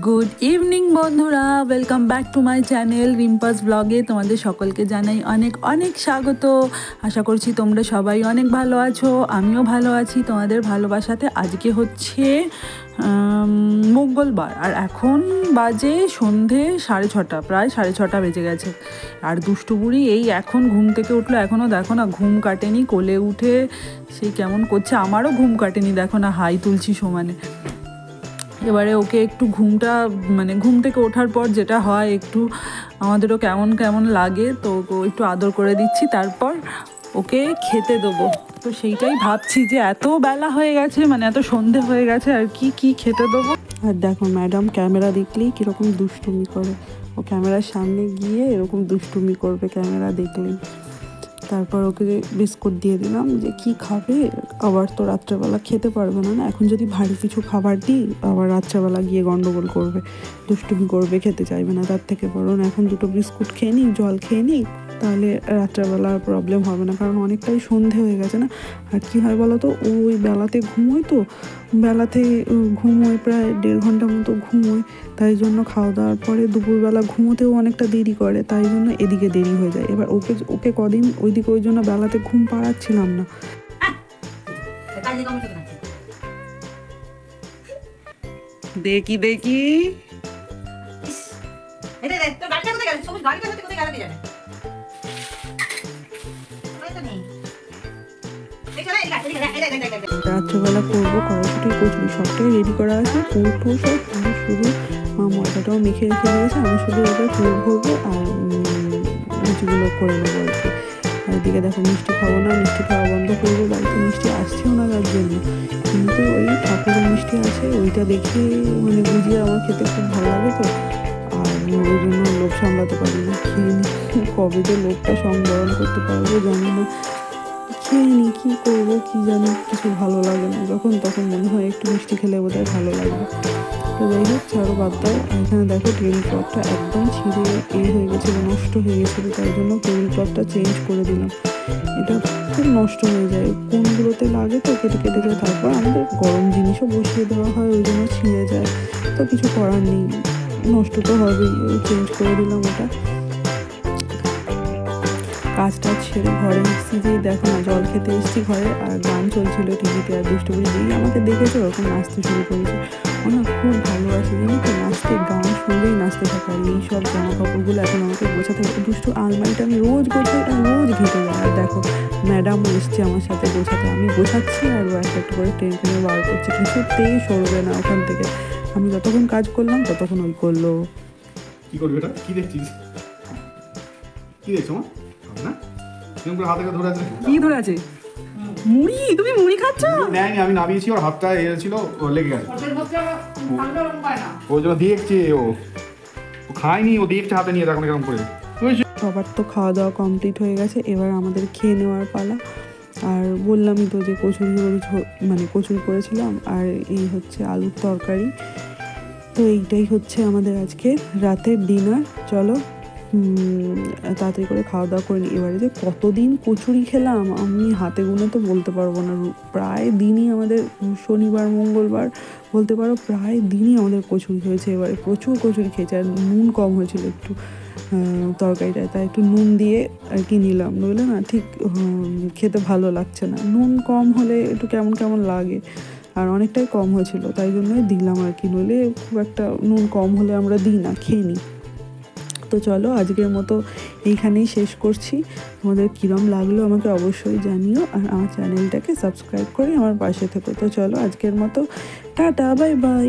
Good evening বন্ধুরা। Welcome back to my channel Rimpa's ব্লগে তোমাদের সকলকে জানাই অনেক অনেক স্বাগত। আশা করছি তোমরা সবাই অনেক ভালো আছো, আমিও ভালো আছি। তোমাদের ভালোবাসাতে আজকে হচ্ছে মঙ্গলবার। আর এখন বাজে সন্ধে সাড়ে ছটা, প্রায় সাড়ে ছটা বেজে গেছে। আর দুষ্টু বুড়ি এই এখন ঘুম থেকে উঠল এখনও দেখো না ঘুম কাটেনি, কোলে উঠে সেই কেমন করছে, আমারও ঘুম কাটেনি, দেখো না, হাই তুলছি সমানে। এবারে ওকে একটু ঘুমটা মানে ঘুম থেকে ওঠার পর যেটা হয় একটু আমাদেরও কেমন কেমন লাগে, তো একটু আদর করে দিচ্ছি। তারপর ওকে খেতে দেবো। তো সেইটাই ভাবছি যে এত বেলা হয়ে গেছে মানে এত সন্ধে হয়ে গেছে, আর কি কি খেতে দেবো? আর দেখো ম্যাডাম, ক্যামেরা দেখলেই কীরকম দুষ্টুমি করে। ও ক্যামেরার সামনে গিয়ে এরকম দুষ্টুমি করবে ক্যামেরা দেখলেই। তারপর ওকে বিস্কুট দিয়ে দিলাম যে, কি খাবে? আবার তো রাত্রেবেলা খেতে পারবে না না। এখন যদি ভারী কিছু খাবার দিই, আবার রাত্রেবেলা গিয়ে গন্ডগোল করবে, দুষ্টুমি করবে, খেতে চাইবে না তার থেকে। বরং এখন দুটো বিস্কুট খেয়ে নিই, জল খেয়ে নিই, তাহলে রাত্রেবেলা আর প্রবলেম হবে না। কারণ অনেকটাই সন্ধে হয়ে গেছে না। আর কি হয় বলো তো ওই বেলাতে ঘুমোয় তো। বেলাতে ঘুমোয় প্রায় দেড় ঘণ্টা মতো ঘুমোয়। তাই জন্য খাওয়া দাওয়ার পরে দুপুরবেলা ঘুমোতেও অনেকটা দেরি করে। তাই জন্য এদিকে দেরি হয়ে যায়। এবার ওকে ওকে কদিন ওইদিকে ওই জন্য বেলাতে ঘুম পাড়াচ্ছিলাম না। দেখি দেখি। তোর গাড়িটা কোথায় গেল? সবুজ গাড়িটা কোথায় গেল? ওই তো নেই রাত্রেবেলা করব কড়াইশুটি কচুরি সবটাই রেডি করা আছে। পুরো সব, আমি শুধু, মা ময়দাটাও মেখে রেখে দিয়েছে আমি শুধু ওটা চুল ভরবো আর লুচিগুলো করে নেব আর কি। আর এদিকে দেখো মিষ্টি খাব না, মিষ্টি খাওয়া বন্ধ করব বাড়িতে মিষ্টি আসছেও না তার জন্য। কিন্তু ওই ঠাকুরের মিষ্টি আছে, ওইটা দেখে মানে বুঝিয়ে আমার খেতে খুব ভালো লাগে তো। আর ওই জন্য লোভ সামলাতে পারি না, কবে যে লোভটা সংবরণ করতে পারব জানি না। খেয়ে নিই কী করব, কী জানি, কিছু ভালো লাগে না। যখন তখন মনে হয় একটু মিষ্টি খেলে বোধহয় ভালো লাগবে তো যাই হোক, ছাড়ো বাদ দাও। এখানে দেখো টেবিল ক্লথটা একদম ছিঁড়ে এ হয়ে গেছিল, নষ্ট হয়ে গেছিল, তাই জন্য টেবিল ক্লথটা চেঞ্জ করে দিলাম। এটা খুব নষ্ট হয়ে যায়। কোনগুলোতে লাগে তো কেটে কেটে যায়, তারপর আমাদের গরম জিনিসও বসিয়ে দেওয়া হয়, ওই জন্য ছিঁড়ে যায়। তো কিছু করার নেই, নষ্ট তো হবেই চেঞ্জ করে দিলাম ওটা। কাজ টাজ সেরে ঘরে এসেছি, যে দেখো না, জল খেতে এসেছি ঘরে, আর গান চলছিল টিভিতে আর দুষ্টু বুড়ি যেই আমাকে দেখেছে, ওরকম নাচতে শুরু করেছে। না খুব ভালোবাসে, জানো তো, নাচতে, গান শুনলেই নাচতে থাকে এই সব জামা কাপড়গুলো এখন আমাকে গোছাতে হবে দুষ্টু আলমারিটা আমি রোজ গোছাই, আর রোজ ঘেঁটে যায়। আর দেখো ম্যাডামও এসছে আমার সাথে গোছাতে। আমি গোছাচ্ছি, আর ও একটা একটা করে টেনে বার করছে। কিছুতেই সরবে না ওখান থেকে। আমি যতক্ষণ কাজ করলাম, ততক্ষণ ওই করল কি করবি এটা কি দেখছিস? কি দেখছ মা? না তুমি করে হাতে ধরে আছে। কি ধরে আছে? মুড়ি? তুমি মুড়ি খাচ্ছ? নেয়নি আমি নামিয়েছি ওর হাতটা এ ছিল ও লেগে গেছে। ওই জন্য দেখছে ও। ও খায়নি ও দেখছে হাতে নিয়ে দেখো কেরকম করে। সবার তো খাওয়া দাওয়া কমপ্লিট হয়ে গেছে এবার আমাদের খেয়ে নেওয়ার পালা। আর বললামই তো যে কচুরি মানে কচুর করেছিলাম আর এই হচ্ছে আলুর তরকারি। তো এইটাই হচ্ছে আমাদের আজকে রাতের ডিনার চলো তাড়াতাড়ি করে খাওয়া দাওয়া করে নিই এবারে যে কতদিন কচুরি খেলাম, আমি হাতে গুনে তো বলতে পারব না। প্রায় দিনই আমাদের শনিবার, মঙ্গলবার, বলতে পারো প্রায় দিনই আমাদের কচুরি হয়েছে। এবারে প্রচুর কচুরি খেয়েছে, আর নুন কম হয়েছিল একটু তরকারিটায়। তাই একটু নুন দিয়ে আর কি নিলাম। নইলে না ঠিক খেতে ভালো লাগছে না। নুন কম হলে একটু কেমন কেমন লাগে, আর অনেকটাই কম হয়েছিল। তাই জন্যই দিলাম আর কি। নইলে খুব একটা নুন কম হলে আমরা দিই না, খেয়ে নিই। তো চলো, আজকের মতো এইখানেই শেষ করছি। তোমাদের কীরম লাগল আমাকে অবশ্যই জানিও আর আমার চ্যানেলটাকে সাবস্ক্রাইব করে আমার পাশে থেকো। তো চলো, আজকের মতো, টাটা বাই বাই